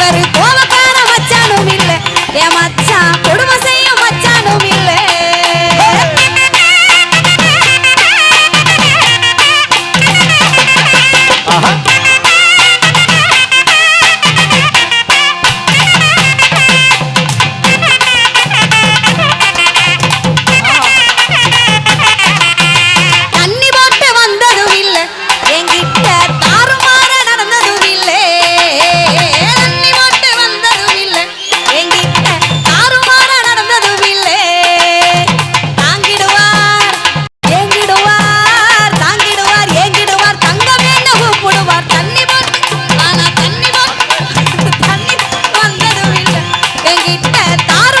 இவர் கோபக்கார மச்சானும் இல்லை. என் என்கிட்ட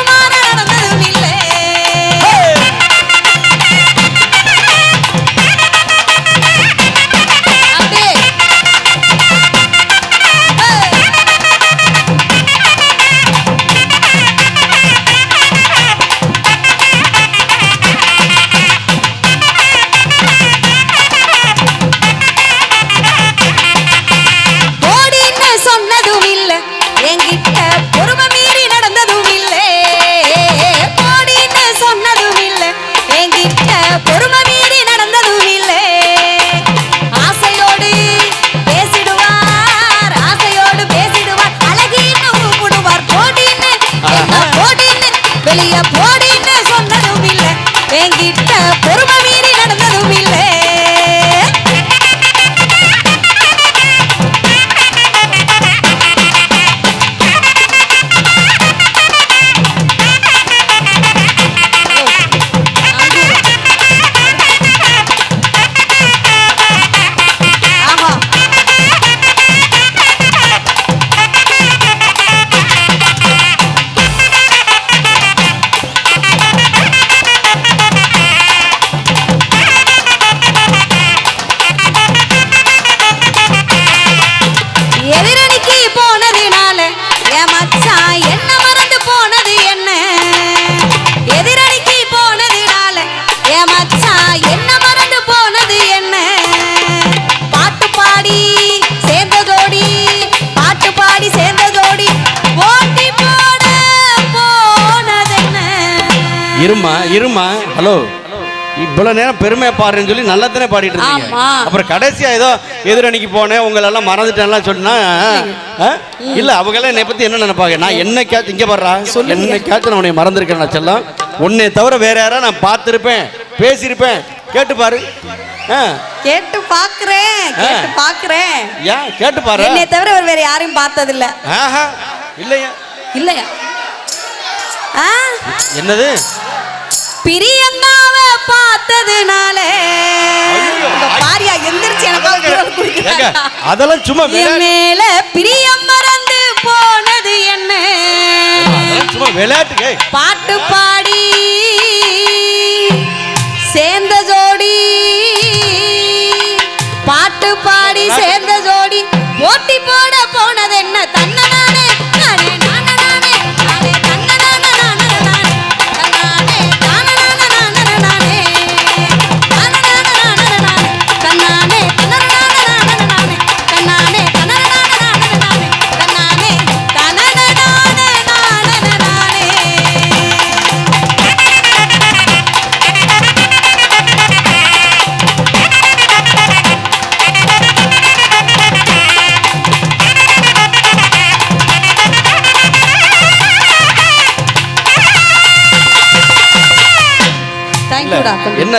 இருமா இருமா? ஹலோ இவ்வளவு நேரம் பெருமையா பாடுறேன்னு சொல்லி நல்லா தானே பாடிட்டு இருந்தீங்க. அப்புறம் கடைசியா ஏதோ எதிரணிக்கு போனேன் உங்களை எல்லாம் மறந்துட்டேன்லாம் சொன்னா? இல்ல அவங்க எல்லாம் என்னை பத்தி என்ன நினைப்பாங்க? நான் என்னைக்காச்சும் இங்க பாடுறா என்னைக்காச்சும் நான் உன்னை மறந்துருக்கேன் நான் செல்லம் உன்னை தவிர வேற யாரா நான் பார்த்திருப்பேன் பேசியிருப்பேன். கேட்டு பாரு. கேட்டு பாக்குறேன் கேட்டு பாக்குறேன். ஏன்? கேட்டு பாரு. என்னை தவிர வேற யாரையும் பார்த்ததில்ல. ஆஹா. இல்லையா? இல்லையா? என்னது? பிரியங்காவ பார்த்ததுனால. பாரியா எந்திரிச்சு எனக்கு. அதெல்லாம் சும்மா மேல பிரியம் மறந்து போனது என்ன? சும்மா விளையாட்டுக்கு பாட்டு பாடி சேர்ந்த ஜோடி பாட்டு பாடி சேர்ந்த ஜோடி போட்டி போட போனது என்ன? தன்ன என்ன